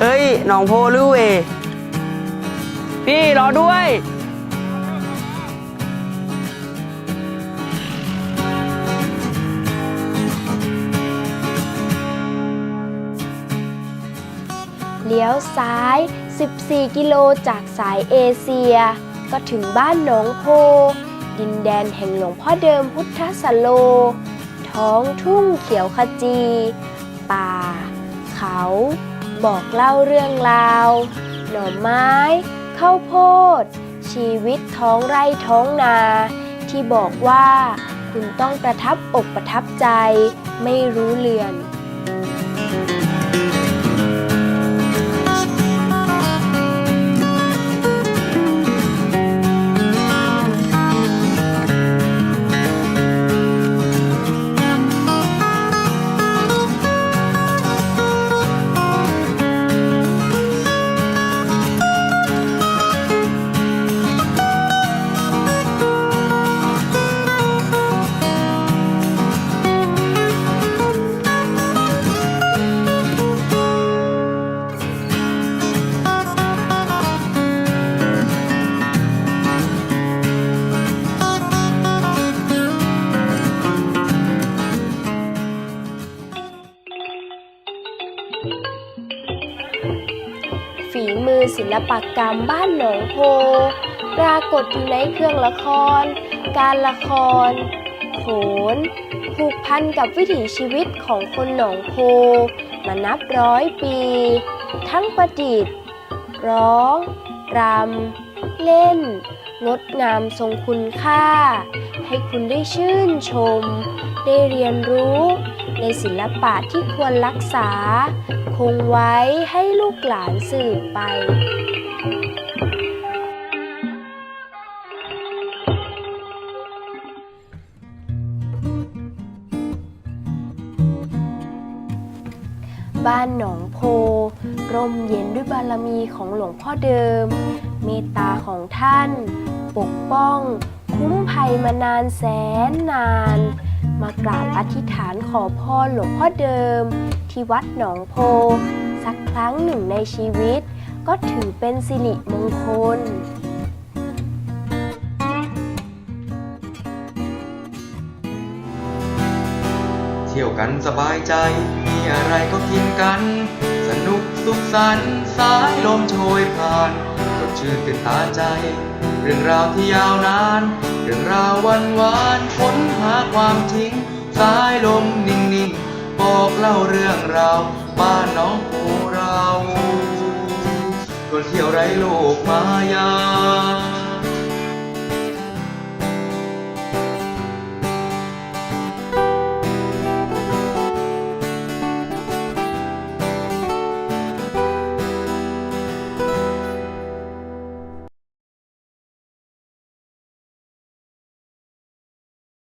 เฮ้ยหนองโพลูเวพี่รอด้วย เลี้ยวซ้าย 14 กิโลจากสายเอเชีย ก็ถึงบ้านหนองโพ ดินแดนแห่งหลวงพ่อเดิมพุทธสโล ท้องทุ่งเขียวขจี ป่า เขา บอกเล่าเรื่องราว หน่อไม้ ข้าวโพด ชีวิตท้องไร่ท้องนา ที่บอกว่าคุณต้องประทับอกประทับใจ ไม่รู้เลือน ฝีมือศิลปกรรมบ้านหนองโพ ปรากฏอยู่ในเครื่องละคร การละคร โขน ผูกพันกับวิถีชีวิตของคนหนองโพ มานับร้อยปี ทั้งประดิษฐ์ ร้อง รำ เล่น งดงามทรงคุณค่า ให้คุณได้ชื่นชม ได้เรียนรู้ ในศิลปะที่ควรรักษา คงไว้ให้ลูกหลานสืบไปบ้านหนองโพ ร่มเย็นด้วยบารมีของหลวงพ่อเดิม เมตตาของท่าน ปกป้อง คุ้มภัยมานานแสนนาน มากราบอธิษฐานขอพรหลวงพ่อเดิม ที่วัดหนองโพ สักครั้งหนึ่งในชีวิต ก็ถือเป็นสิริมงคลเที่ยวกันสบายใจ มีอะไรก็กินกัน สนุกสุขสันต์สายลมโชยผ่านสดชื่นตื่นตาใจ เรื่องราวที่ยาวนาน เรื่องราววันวานค้นหาความจริง สายลมนิ่งๆ บอกเล่าเรื่องราวบ้านน้องปูเราคนเที่ยวไรโลกมายา